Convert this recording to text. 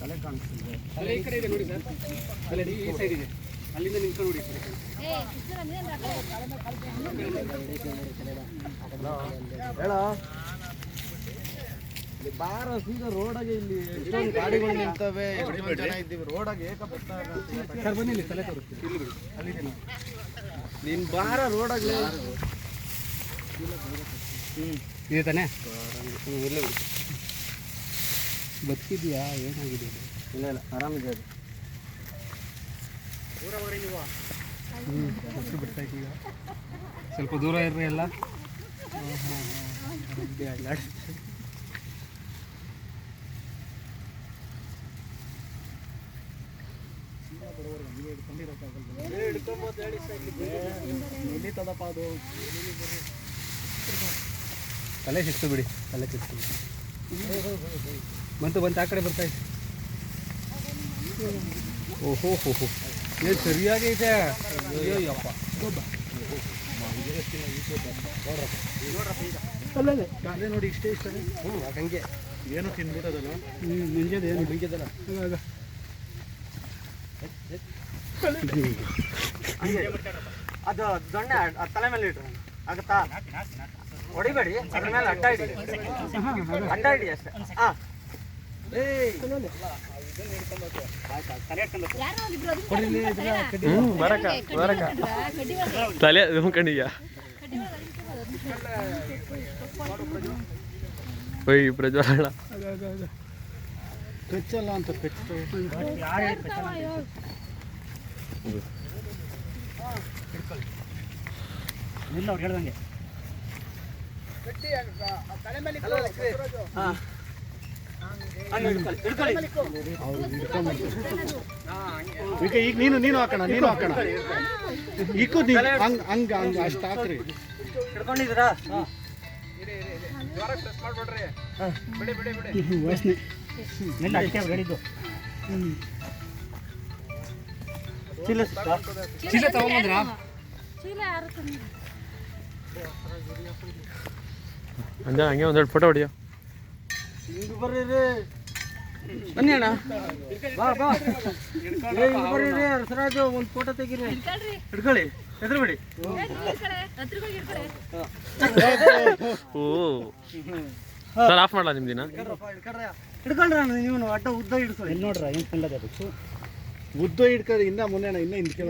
ತಲೆ ಕಾಣಿಸ್ತಿದೆ. ತಲೆ ಈ ಕಡೆ ಇದೆ ನೋಡಿ ಸರ್. ತಲೆ ಈ ಸೈಡ್ ಇದೆ. ಅಲ್ಲಿಂದ ನಿಂತ್ಕೊಂಡು ನೋಡಿ ಸರ್ ಹೇಳ? ಇಲ್ಲಿ ಬಾರ ಸೀದಾ ರೋಡಾಗೆ ಇಲ್ಲಿ ಎಷ್ಟೊಂದು ಗಾಡಿಗಳು ನಿಂತವೆ ಎಷ್ಟೊಂದು ಜನ ಇದ್ದೀವಿ ರೋಡಾಗೆ ಏಕ ಬರ್ತಾ ಸರ್ ಬನ್ನಿ ಇಲ್ಲಿ ತಲೆ ತೋರಿಸ್ತೀನಿ. ಇಲ್ಲಿ ಬಿಡಿ. ಅಲ್ಲಿದೆ ನಿನ್ನ ನೀನ್ ಬಾರ ಹ್ಞೂ ಇದೆ ತಾನೆ? ಹ್ಞೂ ಇಲ್ಲೇ ಬಿಡಿ. ಬದುಕಿದ್ಯಾ? ಏನಾಗಿದೆ? ಇಲ್ಲ ಇಲ್ಲ ಆರಾಮಿದೆ ಅದು. ಹ್ಞೂ ಹಸು ಬಿಡ್ತಾ ಈಗ ಸ್ವಲ್ಪ ದೂರ ಇರ್ರಿ ಎಲ್ಲ. ಅದು ತಲೆ ಸಿಕ್ತು ಬಿಡಿ. ತಲೆ ಸಿಕ್ತು ಬಂತು ಬಂತು ಆ ಕಡೆ ಬರ್ತಾ ಇದೆ ಓಹೋ ಹೋ ಹೋ. ಏ ಸರಿಯಾಗೈತೆ ಅಯ್ಯಪ್ಪ ಅಲ್ಲೇ ಕಾಲೇ ನೋಡಿ ಇಷ್ಟೇ ಇಷ್ಟ. ಹ್ಞೂ ಹಂಗೆ ಏನು ತಿನ್ಬಿಟ್ಟದಲ್ಲ? ಹ್ಞೂ ಮುಂಜಾನೆ ಏನು? ಬಿಂಕಿದಲ್ಲ ಅದು ದೊಣ್ಣೆ ತಲೆ ಮೇಲೆ ಇಟ್ರೆ. ಆಗತ್ತಾ? ಹೊಡಿಬೇಡಿ ಅದ್ರ ಮೇಲೆ ಅಡ್ಡ ಇಡಿ. ಅಡ್ಡ ಇಡಿ ಅಷ್ಟೇ. ಹಾ ತಲೆ ಕಣ್ಣಿಗೆ. ಓಯ್ ಪ್ರಜ್ವಲ. ಕಚ್ಚಲ್ಲ ಅಂತ ಇಲ್ಲ ಅವ್ರು ಹೇಳ್ದಂಗೆ ಹಾ. ಈಗ ಈಗ ನೀನು ನೀನು ಹಾಕೋಣ ನೀನು ಹಾಕೋಣ. ಈಗ ಹಂಗ ಹಂಗ ಹಂಗ ಅಷ್ಟು ಹಾಕ್ರಿ. ಹಿಡ್ಕೊಂಡಿದ್ದೀರಾ? ವಾಸನೆ. ಚೀಲ ಸಿಕ್ತಾ? ಚೀಲ ತಗೊಂಬಂದ್ರಾ? ಅಂಜ ಹಂಗೆ ಒಂದೆರಡು ಫೋಟೋ ಹೊಡಿಯೋ. ಬರ್ರಿ ಬನ್ನಿ ಅಣ್ಣ. ಬಾ ಬಾ. ಬರ್ರಿ ರಸರಾಜು ಒಂದು ಫೋಟೋ ತೆಗೀರಿ. ಹಿಡ್ಕೊಳ್ಳಿ ಹೆದರ್ಬೇಡಿ. ಓ. ಸರ್ ಆಫ್ ಮಾಡಲ್ಲ ನಿಮ್ಮ ದಿನ ಹಿಡ್ಕೊಳ್ರ ನೀವು ಅಡ್ಡ ಉದ್ದ ಹಿಡ್ಕೊಳ್ಳಿ. ನೋಡ್ರ ಏನ್ ಕಂಡದ ಉದ್ದ ಹಿಡ್ಕೊಳ್ಳಿ ಇನ್ನ ಮೊನ್ನೆ ಇನ್ನ ಹಿಂದ್ಕೆ